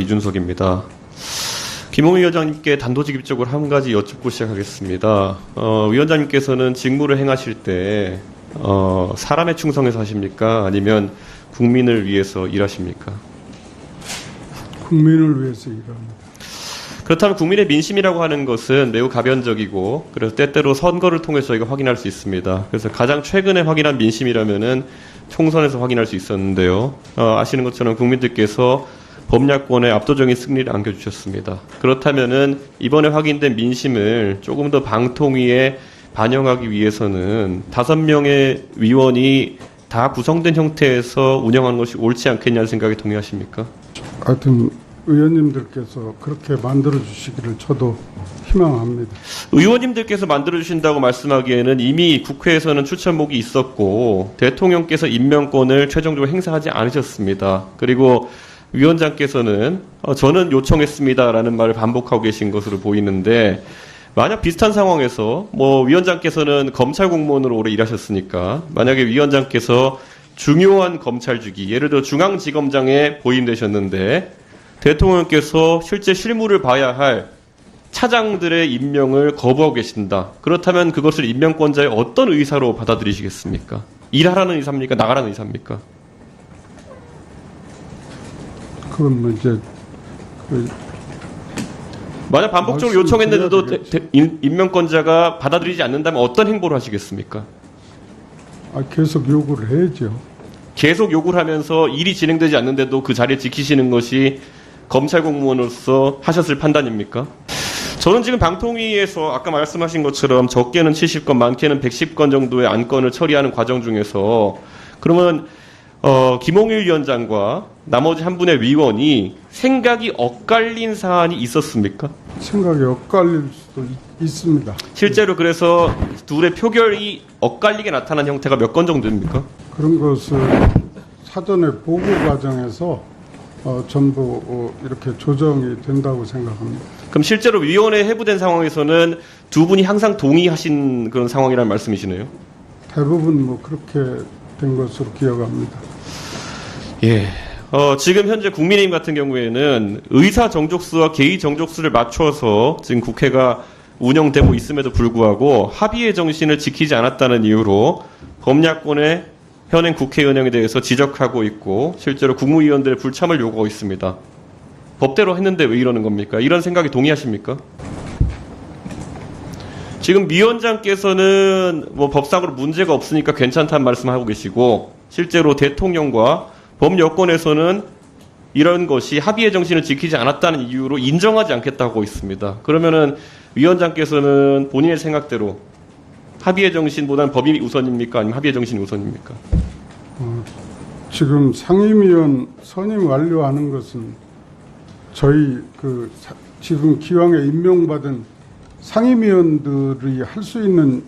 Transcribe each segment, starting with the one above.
이준석입니다. 김홍희 위원장님께 단도직 입적으로 한 가지 여쭙고 시작하겠습니다. 어, 위원장님께서는 직무를 행하실 때 어, 사람에 충성해서 하십니까? 아니면 국민을 위해서 일하십니까? 국민을 위해서 일합니다. 그렇다면 국민의 민심이라고 하는 것은 매우 가변적이고 그래서 때때로 선거를 통해서 저희가 확인할 수 있습니다. 그래서 가장 최근에 확인한 민심이라면은 총선에서 확인할 수 있었는데요. 어, 아시는 것처럼 국민들께서 범야권의 압도적인 승리를 안겨주셨습니다. 그렇다면은 이번에 확인된 민심을 조금 더 방통위에 반영하기 위해서는 다섯 명의 위원이 다 구성된 형태에서 운영하는 것이 옳지 않겠냐는 생각에 동의하십니까? 하여튼 의원님들께서 그렇게 만들어 주시기를 저도 희망합니다. 의원님들께서 만들어 주신다고 말씀하기에는 이미 국회에서는 추천목이 있었고 대통령께서 임명권을 최종적으로 행사하지 않으셨습니다. 그리고 위원장께서는 어, 저는 요청했습니다라는 말을 반복하고 계신 것으로 보이는데 만약 비슷한 상황에서 뭐 위원장께서는 검찰 공무원으로 오래 일하셨으니까 만약에 위원장께서 중요한 검찰직이 예를 들어 중앙지검장에 보임되셨는데 대통령께서 실제 실무를 봐야 할 차장들의 임명을 거부하고 계신다. 그렇다면 그것을 임명권자의 어떤 의사로 받아들이시겠습니까? 일하라는 의사입니까? 나가라는 의사입니까? 그건 뭐 이제 그 만약 반복적으로 요청했는데도 대- 대- 임- 임명권자가 받아들이지 않는다면 어떤 행보를 하시겠습니까? 아, 계속 요구를 해야죠. 계속 요구를 하면서 일이 진행되지 않는데도 그 자리에 지키시는 것이 검찰 공무원으로서 하셨을 판단입니까? 저는 지금 방통위에서 아까 말씀하신 것처럼 적게는 70건, 많게는 110건 정도의 안건을 처리하는 과정 중에서 그러면 어, 김홍일 위원장과 나머지 한 분의 위원이 생각이 엇갈린 사안이 있었습니까? 생각이 엇갈릴 수도 있, 있습니다. 실제로 그래서 둘의 표결이 엇갈리게 나타난 형태가 몇 건 정도입니까? 그런 것을 사전에 보고 과정에서 어, 전부 어, 이렇게 조정이 된다고 생각합니다. 그럼 실제로 위원회 해부된 상황에서는 두 분이 항상 동의하신 그런 상황이라는 말씀이시네요. 대부분 뭐 그렇게 된 것으로 기억합니다. 예. 어, 지금 현재 국민의힘 같은 경우에는 의사 정족수와 개의 정족수를 맞춰서 지금 국회가 운영되고 있음에도 불구하고 합의의 정신을 지키지 않았다는 이유로 범야권의 현행 국회 운영에 대해서 지적하고 있고 실제로 국무위원들의 불참을 요구하고 있습니다. 법대로 했는데 왜 이러는 겁니까? 이런 생각에 동의하십니까? 지금 위원장께서는 뭐 법상으로 문제가 없으니까 괜찮다는 말씀하고 계시고 실제로 대통령과 범여권에서는 이런 것이 합의의 정신을 지키지 않았다는 이유로 인정하지 않겠다고 있습니다. 그러면은 위원장께서는 본인의 생각대로 합의의 정신보다는 법이 우선입니까? 아니면 합의의 정신이 우선입니까? 지금 상임위원 선임 완료하는 것은 저희 그 사- 지금 기왕에 임명받은 상임위원들이 할 수 있는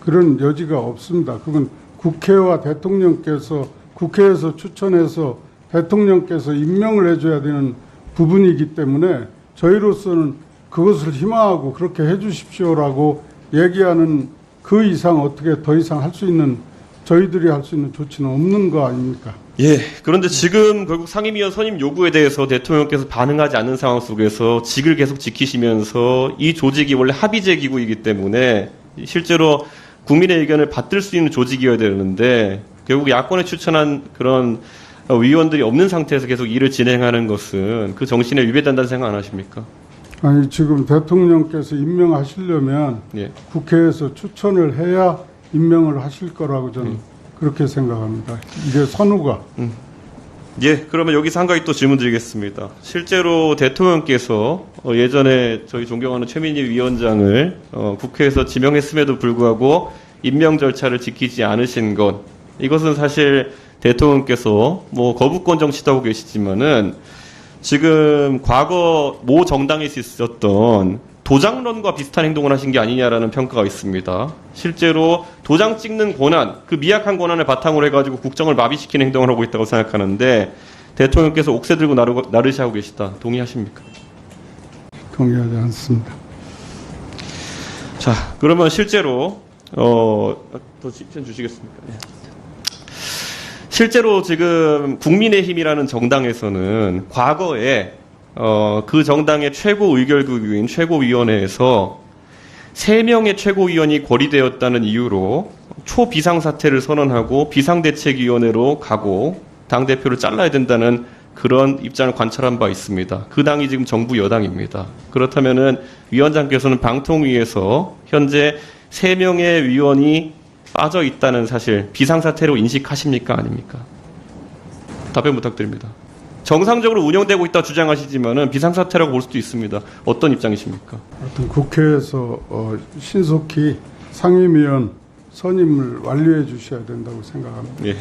그런 여지가 없습니다. 그건 국회와 대통령께서 국회에서 추천해서 대통령께서 임명을 해줘야 되는 부분이기 때문에 저희로서는 그것을 희망하고 그렇게 해주십시오라고 얘기하는 그 이상 어떻게 더 이상 할 수 있는 저희들이 할 수 있는 조치는 없는 거 아닙니까? 예. 그런데 지금 결국 상임위원 선임 요구에 대해서 대통령께서 반응하지 않는 상황 속에서 직을 계속 지키시면서 이 조직이 원래 합의제 기구이기 때문에 실제로 국민의 의견을 받들 수 있는 조직이어야 되는데 결국 야권에 추천한 그런 어, 위원들이 없는 상태에서 계속 일을 진행하는 것은 그 정신에 위배된다는 생각 안 하십니까? 아니 지금 대통령께서 임명하시려면 예. 국회에서 추천을 해야 임명을 하실 거라고 저는 그렇게 생각합니다. 이게 선우가 예, 그러면 여기서 한 가지 또 질문 드리겠습니다. 실제로 대통령께서 어, 예전에 저희 존경하는 최민희 위원장을 어, 국회에서 지명했음에도 불구하고 임명 절차를 지키지 않으신 것, 이것은 사실 대통령께서 뭐 거부권 정치도 하고 계시지만은 지금 과거 모 정당에서 있었던 도장론과 비슷한 행동을 하신 게 아니냐라는 평가가 있습니다. 실제로 도장 찍는 권한, 그 미약한 권한을 바탕으로 해가지고 국정을 마비시키는 행동을 하고 있다고 생각하는데 대통령께서 옥새 들고 나르, 나르시 하고 계시다. 동의하십니까? 동의하지 않습니다. 자, 그러면 실제로 어, 더 시간 주시겠습니까? 예. 실제로 지금 국민의힘이라는 정당에서는 과거에 어, 그 정당의 최고 의결국인 최고위원회에서 세명의 최고위원이 고리되었다는 이유로 초비상사태를 선언하고 비상대책위원회로 가고 당대표를 잘라야 된다는 그런 입장을 관찰한 바 있습니다. 그 당이 지금 정부 여당입니다. 그렇다면은 위원장께서는 방통위에서 현재 세명의 위원이 빠져 있다는 사실 비상사태로 인식하십니까? 아닙니까? 답변 부탁드립니다. 정상적으로 운영되고 있다 주장하시지만은 비상사태라고 볼 수도 있습니다. 어떤 입장이십니까? 하여튼 국회에서 어, 신속히 상임위원 선임을 완료해 주셔야 된다고 생각합니다. 예.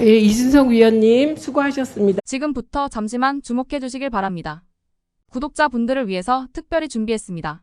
예, 이준석 위원님 수고하셨습니다. 지금부터 잠시만 주목해 주시길 바랍니다. 구독자분들을 위해서 특별히 준비했습니다.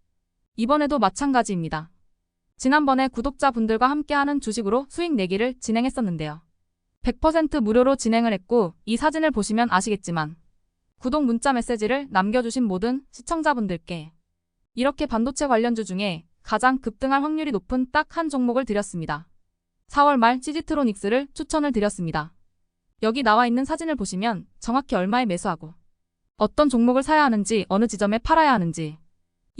이번에도 마찬가지입니다. 지난번에 구독자분들과 함께하는 주식으로 수익 내기를 진행했었는데요. 100% 무료로 진행을 했고 이 사진을 보시면 아시겠지만 구독 문자 메시지를 남겨주신 모든 시청자분들께 이렇게 반도체 관련주 중에 가장 급등할 확률이 높은 딱 한 종목을 드렸습니다. 4월 말 시지트로닉스를 추천을 드렸습니다. 여기 나와 있는 사진을 보시면 정확히 얼마에 매수하고 어떤 종목을 사야 하는지 어느 지점에 팔아야 하는지